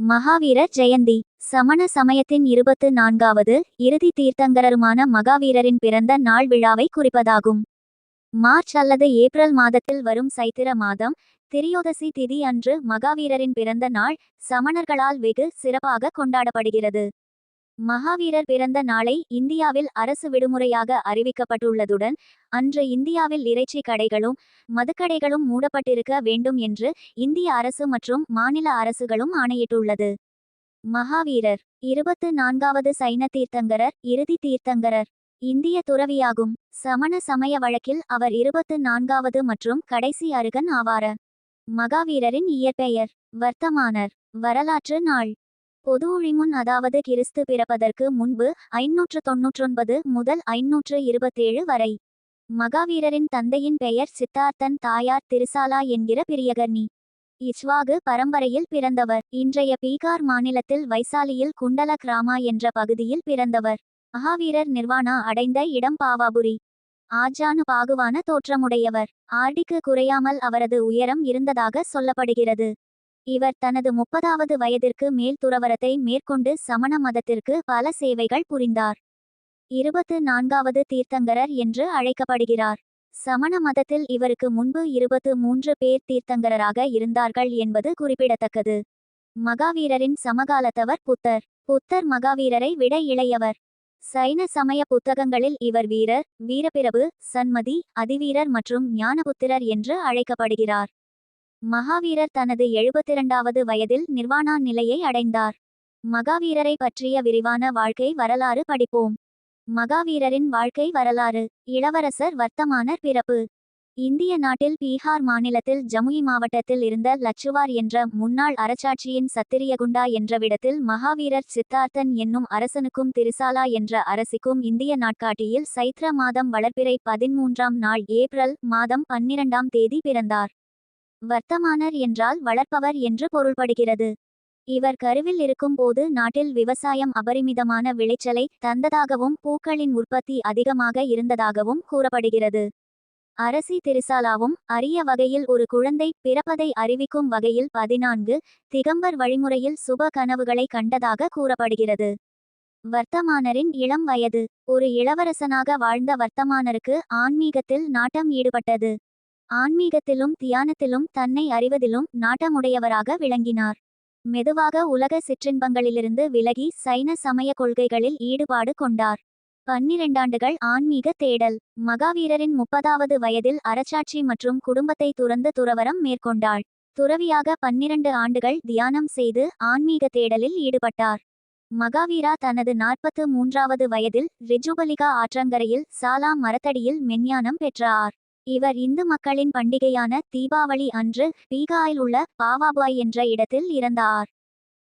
மகாவீரர் ஜெயந்தி சமண சமயத்தின் இருபத்து நான்காவது இறுதி தீர்த்தங்கரருமான மகாவீரரின் பிறந்த நாள் விழாவை குறிப்பதாகும். மார்ச் அல்லது ஏப்ரல் மாதத்தில் வரும் சைத்திர மாதம் திரியோதசி திதி அன்று மகாவீரரின் பிறந்த நாள் சமணர்களால் வெகு சிறப்பாக கொண்டாடப்படுகிறது. மகாவீரர் பிறந்த நாளை இந்தியாவில் அரசு விடுமுறையாக அறிவிக்கப்பட்டுள்ளதுடன் அன்று இந்தியாவில் இறைச்சி கடைகளும் மதுக்கடைகளும் மூடப்பட்டிருக்க வேண்டும் என்று இந்திய அரசு மற்றும் மாநில அரசுகளும் ஆணையிட்டுள்ளது. மகாவீரர் இருபத்து நான்காவது சைன தீர்த்தங்கரர் இறுதி தீர்த்தங்கரர். இந்திய துறவியாகும் சமண சமய வழக்கில் அவர் இருபத்து நான்காவது மற்றும் கடைசி அருகன் ஆவார. மகாவீரரின் இயற்பெயர் வர்த்தமானர் வரலாற்று நாள். பொது ஒழிமுன் அதாவது கிறிஸ்து பிறப்பதற்கு முன்பு ஐநூற்று தொன்னூற்றொன்பது முதல் ஐநூற்று இருபத்தேழு வரை. மகாவீரரின் தந்தையின் பெயர் சித்தார்த்தன் தாயார் திருசாலா என்கிற பிரியகர்ணி இச்வாகு பரம்பரையில் பிறந்தவர். இன்றைய பீகார் மாநிலத்தில் வைசாலியில் குண்டல கிராமா என்ற பகுதியில் பிறந்தவர். மகாவீரர் நிர்வாணா அடைந்த இடம் பாவாபுரி. ஆஜானு பாகுவான தோற்றமுடையவர். ஆர்டிக்கு குறையாமல் அவரது உயரம் இருந்ததாக சொல்லப்படுகிறது. இவர் தனது முப்பதாவது வயதிற்கு மேல் துறவரத்தை மேற்கொண்டு சமண மதத்திற்கு பல சேவைகள் புரிந்தார். இருபத்து நான்காவது தீர்த்தங்கரர் என்று அழைக்கப்படுகிறார். சமண மதத்தில் இவருக்கு முன்பு இருபத்து மூன்று பேர் தீர்த்தங்கரராக இருந்தார்கள் என்பது குறிப்பிடத்தக்கது. மகாவீரரின் சமகாலத்தவர் புத்தர். புத்தர் மகாவீரரை விட இளையவர். சைன சமய புத்தகங்களில் இவர் வீரர் வீரபிரபு சன்மதி அதிவீரர் மற்றும் ஞானபுத்திரர் என்று அழைக்கப்படுகிறார். மகாவீரர் தனது எழுபத்திரண்டாவது வயதில் நிர்வாணா நிலையை அடைந்தார். மகாவீரரை பற்றிய விரிவான வாழ்க்கை வரலாறு படிப்போம். மகாவீரரின் வாழ்க்கை வரலாறு இளவரசர் வர்த்தமானர் பிறப்பு. இந்திய நாட்டில் பீகார் மாநிலத்தில் ஜமுயி மாவட்டத்தில் இருந்த லச்சுவார் என்ற முன்னாள் அரசாட்சியின் சத்திரியகுண்டா என்ற விடத்தில் மகாவீரர் சித்தார்த்தன் என்னும் அரசனுக்கும் திருசாலா என்ற அரசிக்கும் இந்திய நாட்காட்டியில் சைத்ர மாதம் வளர்ப்பிறை பதிமூன்றாம் நாள் ஏப்ரல் மாதம் பன்னிரண்டாம் தேதி பிறந்தார். வர்த்தமானர் என்றால் வளர்ப்பவர் என்று பொருள்படுகிறது. இவர் கருவில் இருக்கும்போது நாட்டில் விவசாயம் அபரிமிதமான விளைச்சலை தந்ததாகவும் பூக்களின் உற்பத்தி அதிகமாக இருந்ததாகவும் கூறப்படுகிறது. அரசி திருசாலாவும் அரிய வகையில் ஒரு குழந்தை பிறப்பதை அறிவிக்கும் வகையில் பதினான்கு திகம்பர் வழிமுறையில் சுப கனவுகளை கண்டதாக கூறப்படுகிறது. வர்த்தமானரின் இளம் வயது. ஒரு இளவரசனாக வாழ்ந்த வர்த்தமானருக்கு ஆன்மீகத்தில் நாட்டம் ஈடுபட்டது. ஆன்மீகத்திலும் தியானத்திலும் தன்னை அறிவதிலும் நாட்டமுடையவராக விளங்கினார். மெதுவாக உலக சிற்றின்பங்களிலிருந்து விலகி சைன சமய கொள்கைகளில் ஈடுபாடு கொண்டார். பன்னிரண்டாண்டுகள் ஆன்மீக தேடல். மகாவீரரின் முப்பதாவது வயதில் அரசாட்சி மற்றும் குடும்பத்தை துறந்து துறவரம் மேற்கொண்டாள். துறவியாக பன்னிரண்டு ஆண்டுகள் தியானம் செய்து ஆன்மீக தேடலில் ஈடுபட்டார். மகாவீரா தனது நாற்பத்து மூன்றாவது வயதில் ரிஜுபலிகா ஆற்றங்கரையில் சாலா மரத்தடியில் மெஞ்ஞானம் பெற்றார். இவர் இந்து மக்களின் பண்டிகையான தீபாவளி அன்று பீகாயில் உள்ள பாவாபாய் என்ற இடத்தில் இறந்தார்.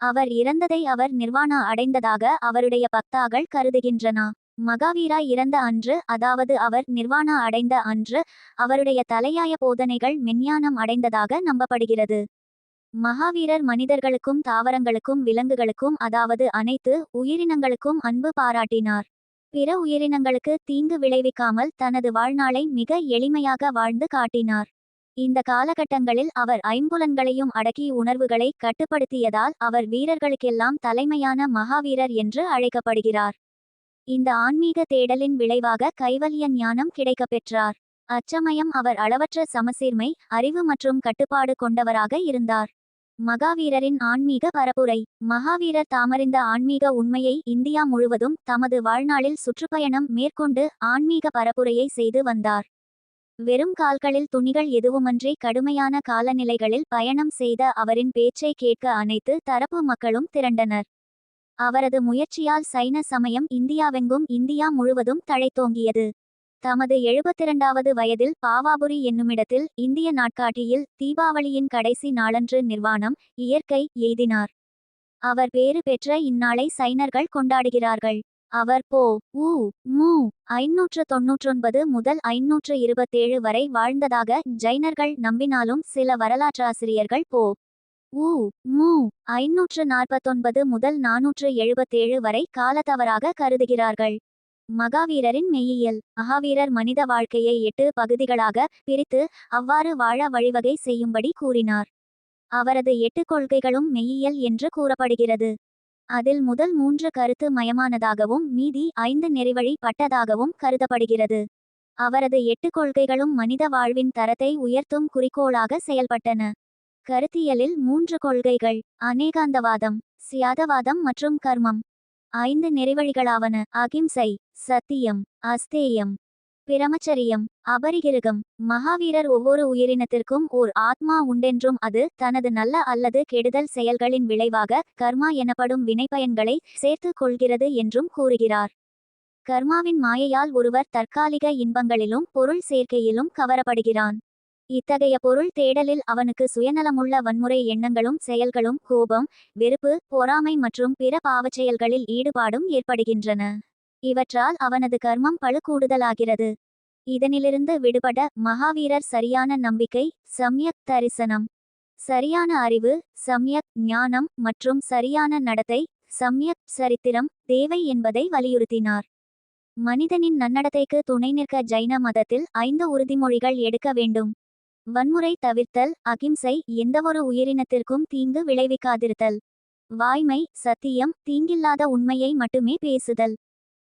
அவர் இறந்ததை அவர் நிர்வாணா அடைந்ததாக அவருடைய பக்தாக்கள் கருதுகின்றன. மகாவீரா இறந்த அன்று அதாவது அவர் நிர்வாணா அடைந்த அன்று அவருடைய தலையாய போதனைகள் மெஞ்ஞானம் அடைந்ததாக நம்பப்படுகிறது. மகாவீரர் மனிதர்களுக்கும் தாவரங்களுக்கும் விலங்குகளுக்கும் அதாவது அனைத்து உயிரினங்களுக்கும் அன்பு பாராட்டினார். பிற உயிரினங்களுக்கு தீங்கு விளைவிக்காமல் தனது வாழ்நாளை மிக எளிமையாக வாழ்ந்து காட்டினார். இந்த காலகட்டங்களில் அவர் ஐம்புலன்களையும் அடக்கி உணர்வுகளை கட்டுப்படுத்தியதால் அவர் வீரர்களுக்கெல்லாம் தலைமையான மகாவீரர் என்று அழைக்கப்படுகிறார். இந்த ஆன்மீக தேடலின் விளைவாக கைவல்ய ஞானம் கிடைக்கப்பெற்றார். அச்சமயம் அவர் அளவற்ற சமசீர்மை அறிவு மற்றும் கட்டுப்பாடு கொண்டவராக இருந்தார். மகாவீரரின் ஆன்மீக பரப்புரை. மகாவீரர் தாமறிந்த ஆன்மீக உண்மையை இந்தியா முழுவதும் தமது வாழ்நாளில் சுற்றுப்பயணம் மேற்கொண்டு ஆன்மீக பரப்புரையை செய்து வந்தார். வெறும் கால்களில் துணிகள் எதுவுமன்றி கடுமையான காலநிலைகளில் பயணம் செய்த அவரின் பேச்சை கேட்க அனைத்து தரப்பு மக்களும் திரண்டனர். அவரது முயற்சியால் சைன சமயம் இந்தியாவெங்கும் இந்தியா முழுவதும் தழைத்தோங்கியது. தமது எழுபத்திரண்டாவது வயதில் பாவாபுரி என்னுமிடத்தில் இந்திய நாட்காட்டியில் தீபாவளியின் கடைசி நாளன்று நிர்வாணம் இயற்கை எய்தினார். அவர் பேறு பெற்ற இந்நாளை சைனர்கள் கொண்டாடுகிறார்கள். அவர் போ உ மு ஐநூற்று தொன்னூற்றொன்பது முதல் ஐநூற்று இருபத்தேழு வரை வாழ்ந்ததாக ஜைனர்கள் நம்பினாலும் சில வரலாற்றாசிரியர்கள் போ உ மு ஐநூற்று நாற்பத்தொன்பது முதல் நானூற்று எழுபத்தேழு வரை காலத்தவராக கருதுகிறார்கள். மகாவீரரின் மெய்யியல். மகாவீரர் மனித வாழ்க்கையை எட்டு பகுதிகளாக பிரித்து அவ்வாறு வாழ வழிவகை செய்யும்படி கூறினார். அவரது எட்டு கொள்கைகளும் மெய்யியல் என்று கூறப்படுகிறது. அதில் முதல் மூன்று கருத்து மயமானதாகவும் மீதி ஐந்து நெறிவழி பட்டதாகவும் கருதப்படுகிறது. அவரது எட்டு கொள்கைகளும் மனித வாழ்வின் தரத்தை உயர்த்தும் குறிக்கோளாக செயல்பட்டன. கருத்தியலில் மூன்று கொள்கைகள். அநேகாந்தவாதம் சியாதவாதம் மற்றும் கர்மம். ஐந்து நெறிவழிகளாவன. அகிம்சை சத்தியம் அஸ்தேயம் பிரமச்சரியம் அபரிகிருகம். மகாவீரர் ஒவ்வொரு உயிரினத்திற்கும் ஓர் ஆத்மா உண்டென்றும் அது தனது நல்ல அல்லது கெடுதல் செயல்களின் விளைவாக கர்மா எனப்படும் வினைப்பயன்களை சேர்த்துக் கொள்கிறது என்றும் கூறுகிறார். கர்மாவின் மாயையால் ஒருவர் தற்காலிக இன்பங்களிலும் பொருள் சேர்க்கையிலும் கவரப்படுகிறான். இத்தகைய பொருள் தேடலில் அவனுக்கு சுயநலமுள்ள வன்முறை எண்ணங்களும் செயல்களும் கோபம் வெறுப்பு பொறாமை மற்றும் பிற பாவச்செயல்களில் ஈடுபாடும் ஏற்படுகின்றன. இவற்றால் அவனது கர்மம் பழுக்கூடுதலாகிறது இதனிலிருந்து விடுபட மகாவீரர் சரியான நம்பிக்கை சம்யக் தரிசனம். சரியான அறிவு சம்யக் ஞானம் மற்றும் சரியான நடத்தை சம்யக் சரித்திரம் தேவை என்பதை வலியுறுத்தினார். மனிதனின் நன்னடத்தைக்கு துணை நிற்க ஜைன மதத்தில் ஐந்து உறுதிமொழிகள் எடுக்க வேண்டும். வன்முறை தவிர்த்தல் அகிம்சை எந்தவொரு உயிரினத்திற்கும் தீங்கு விளைவிக்காதிருத்தல். வாய்மை சத்தியம் தீங்கில்லாத உண்மையை மட்டுமே பேசுதல்.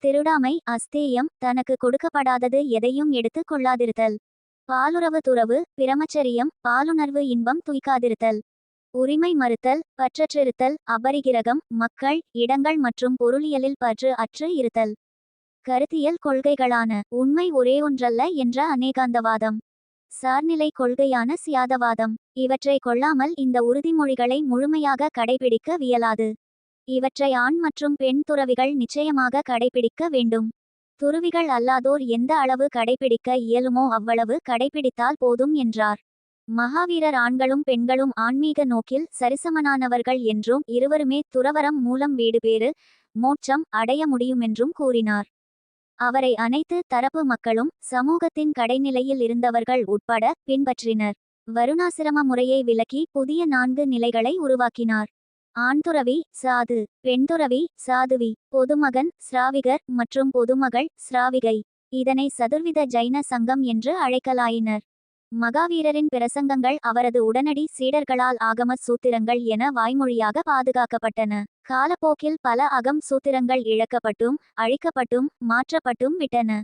திருடாமை அஸ்தேயம் தனக்கு கொடுக்கப்படாதது எதையும் எடுத்து கொள்ளாதிருத்தல். பாலுறவு துறவு பிரமச்சரியம் பாலுணர்வு இன்பம் துய்க்காதிருத்தல். உரிமை மறுத்தல் பற்றற்றிருத்தல் அபரிகிரகம் மக்கள் இடங்கள் மற்றும் பொருளியலில் பற்று அற்று இருத்தல். கருத்தியல் கொள்கைகளான உண்மை ஒரே ஒன்றல்ல என்ற அநேகாந்தவாதம். சார்நிலை கொள்கையான சியாதவாதம். இவற்றை கொள்ளாமல் இந்த உறுதிமொழிகளை முழுமையாக கடைபிடிக்க வியலாது. இவற்றை ஆண் மற்றும் பெண் துறவிகள் நிச்சயமாக கடைபிடிக்க வேண்டும். துறவிகள் அல்லாதோர் எந்த அளவு கடைபிடிக்க இயலுமோ அவ்வளவு கடைபிடித்தால் போதும் என்றார். மகாவீரர் ஆண்களும் பெண்களும் ஆன்மீக நோக்கில் சரிசமனானவர்கள் என்றும் இருவருமே துறவரம் மூலம் வீடு பேறு மோட்சம் அடைய முடியுமென்றும் கூறினார். அவரை அனைத்து தரப்பு மக்களும் சமூகத்தின் கடைநிலையில் இருந்தவர்கள் உட்பட பின்பற்றினர். வருணாசிரம முறையை விலக்கி புதிய நான்கு நிலைகளை உருவாக்கினார். ஆண்துறவி சாது பெண்துறவி சாதுவி பொதுமகன் ஸ்ராவிகர் மற்றும் பொதுமகள் ஸ்ராவிகை இதனை சதுர்வித ஜைன சங்கம் என்று அழைக்கலாயினர். மகாவீரரின் பிரசங்கங்கள் அவரது உடனடி சீடர்களால் ஆகம சூத்திரங்கள் என வாய்மொழியாக பாதுகாக்கப்பட்டன. காலப்போக்கில் பல அகம் சூத்திரங்கள் இழக்கப்பட்டும் அழிக்கப்பட்டும் மாற்றப்பட்டும் விட்டன.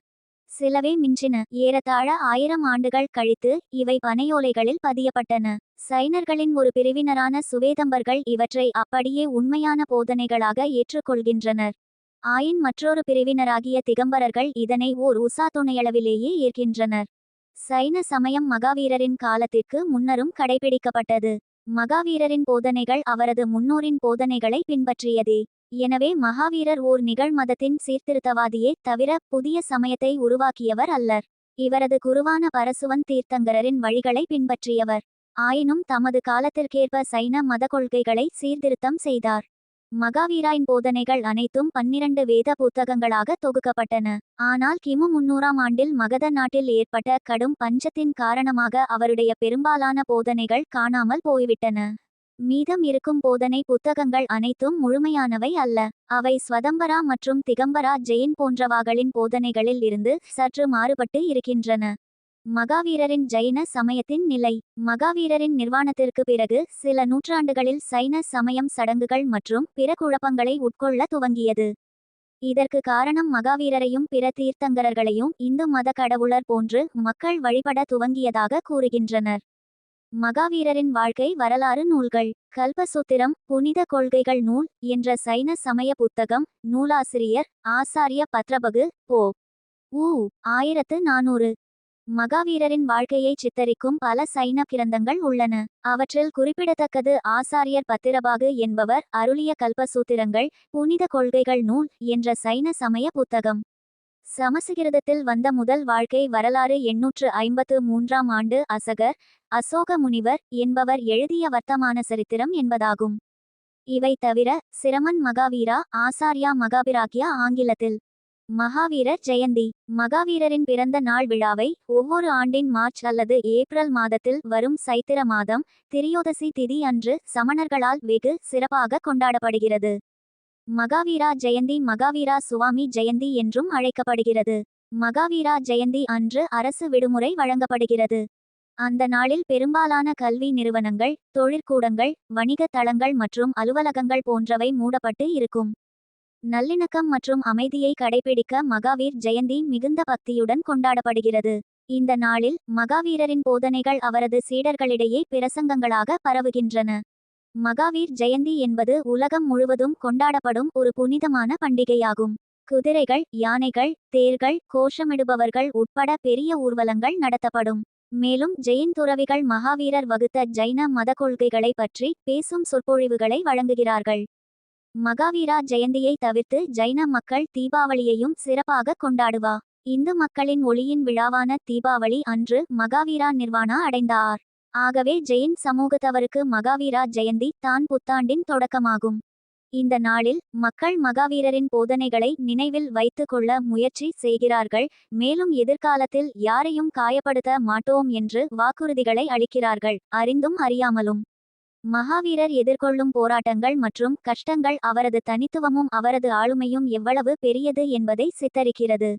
சிலவே மிஞ்சின. ஏறத்தாழ ஆயிரம் ஆண்டுகள் கழித்து இவை பனையோலைகளில் பதியப்பட்டன. சைனர்களின் ஒரு பிரிவினரான சுவேதம்பர்கள் இவற்றை அப்படியே உண்மையான போதனைகளாக ஏற்றுக்கொள்கின்றனர். ஆயின் மற்றொரு பிரிவினராகிய திகம்பரர்கள் இதனை ஓர் உசா துணையளவிலேயே ஏற்கின்றனர். சைன சமயம் மகாவீரரின் காலத்திற்கு முன்னரும் கடைபிடிக்கப்பட்டது. மகாவீரரின் போதனைகள் அவரது முன்னோரின் போதனைகளை பின்பற்றியதே. எனவே மகாவீரர் ஓர் நிகழ்மதத்தின் சீர்திருத்தவாதியே தவிர புதிய சமயத்தை உருவாக்கியவர் அல்லர். இவரது குருவான பரசுவன் தீர்த்தங்கரரின் வழிகளை பின்பற்றியவர். ஆயினும் தமது காலத்திற்கேற்ப சைன மத கொள்கைகளை சீர்திருத்தம் செய்தார். மகாவீராயின் போதனைகள் அனைத்தும் பன்னிரண்டு வேத புத்தகங்களாக தொகுக்கப்பட்டன. ஆனால் கிமு முன்னூறாம் ஆண்டில் மகத நாட்டில் ஏற்பட்ட கடும் பஞ்சத்தின் காரணமாக அவருடைய பெரும்பாலான போதனைகள் காணாமல் போய்விட்டன. மீதம் இருக்கும் போதனை புத்தகங்கள் அனைத்தும் முழுமையானவை அல்ல. அவை ஸ்வதம்பரா மற்றும் திகம்பரா ஜெயின் போன்றவாகளின் போதனைகளில் இருந்து சற்று மாறுபட்டு இருக்கின்றன. மகாவீரரின் ஜைன சமயத்தின் நிலை. மகாவீரரின் நிர்வாணத்திற்கு பிறகு சில நூற்றாண்டுகளில் சைன சமயம் சடங்குகள் மற்றும் பிற குழப்பங்களை உட்கொள்ள துவங்கியது. இதற்கு காரணம் மகாவீரரையும் பிற தீர்த்தங்கரர்களையும் இந்து மத கடவுளர் போன்று மக்கள் வழிபட துவங்கியதாக கூறுகின்றனர். மகாவீரரின் வாழ்க்கை வரலாறு நூல்கள். கல்பசூத்திரம் புனித கொள்கைகள் நூல் என்ற சைன சமய புத்தகம் நூலாசிரியர் ஆசாரிய பத்ரபகு போ. ஊ ஆயிரத்து நானூறு. மகாவீரரின் வாழ்க்கையை சித்தரிக்கும் பல சைன கிரந்தங்கள் உள்ளன. அவற்றில் குறிப்பிடத்தக்கது ஆசாரியர் பத்திரபாகு என்பவர் அருளிய கல்பசூத்திரங்கள் புனித கொள்கைகள் நூல் என்ற சைன சமய புத்தகம். சமஸ்கிருதத்தில் வந்த முதல் வாழ்க்கை வரலாறு எண்ணூற்று ஐம்பத்து மூன்றாம் ஆண்டு அசகர் அசோக முனிவர் என்பவர் எழுதிய வர்த்தமான சரித்திரம் என்பதாகும். இவை தவிர சிரமன் மகாவீரா ஆசார்யா மகாபிராக்கியா ஆங்கிலத்தில். மகாவீரர் ஜெயந்தி. மகாவீரரின் பிறந்த நாள் விழாவை ஒவ்வொரு ஆண்டின் மார்ச் அல்லது ஏப்ரல் மாதத்தில் வரும் சைத்திர மாதம் திரியோதசி திதி அன்று சமணர்களால் வெகு சிறப்பாக கொண்டாடப்படுகிறது. மகாவீரா ஜெயந்தி மகாவீரா சுவாமி ஜெயந்தி என்றும் அழைக்கப்படுகிறது. மகாவீரா ஜெயந்தி அன்று அரசு விடுமுறை வழங்கப்படுகிறது. அந்த நாளில் பெரும்பாலான கல்வி நிறுவனங்கள் தொழிற்கூடங்கள் வணிக தளங்கள் மற்றும் அலுவலகங்கள் போன்றவை மூடப்பட்டு இருக்கும். நல்லிணக்கம் மற்றும் அமைதியை கடைபிடிக்க மகாவீர் ஜெயந்தி மிகுந்த பக்தியுடன் கொண்டாடப்படுகிறது. இந்த நாளில் மகாவீரரின் போதனைகள் அவரது சீடர்களிடையே பிரசங்கங்களாக பரவுகின்றன. மகாவீர் ஜெயந்தி என்பது உலகம் முழுவதும் கொண்டாடப்படும் ஒரு புனிதமான பண்டிகையாகும். குதிரைகள் யானைகள் தேர்கள் கோஷமிடுபவர்கள் உட்பட பெரிய ஊர்வலங்கள் நடத்தப்படும். மேலும் ஜெயின் துறவிகள் மகாவீரர் வகுத்த ஜைன மத கொள்கைகளை பற்றி பேசும் சொற்பொழிவுகளை வழங்குகிறார்கள். மகாவீரா ஜெயந்தியை தவிர்த்து ஜைன மக்கள் தீபாவளியையும் சிறப்பாக கொண்டாடுவா. இந்து மக்களின் ஒளியின் விழாவான தீபாவளி அன்று மகாவீரா நிர்வாணா அடைந்தார். ஆகவே ஜெயின் சமூகத்தவருக்கு மகாவீரா ஜெயந்தி தான் புத்தாண்டின் தொடக்கமாகும். இந்த நாளில் மக்கள் மகாவீரரின் போதனைகளை நினைவில் வைத்து கொள்ள முயற்சி செய்கிறார்கள். மேலும் எதிர்காலத்தில் யாரையும் காயப்படுத்த மாட்டோம் என்று வாக்குறுதிகளை அளிக்கிறார்கள். அறிந்தும் அறியாமலும். மகாவீரர் எதிர்கொள்ளும் போராட்டங்கள் மற்றும் கஷ்டங்கள் அவரது தனித்துவமும் அவரது ஆளுமையும் எவ்வளவு பெரியது என்பதை சித்தரிக்கிறது.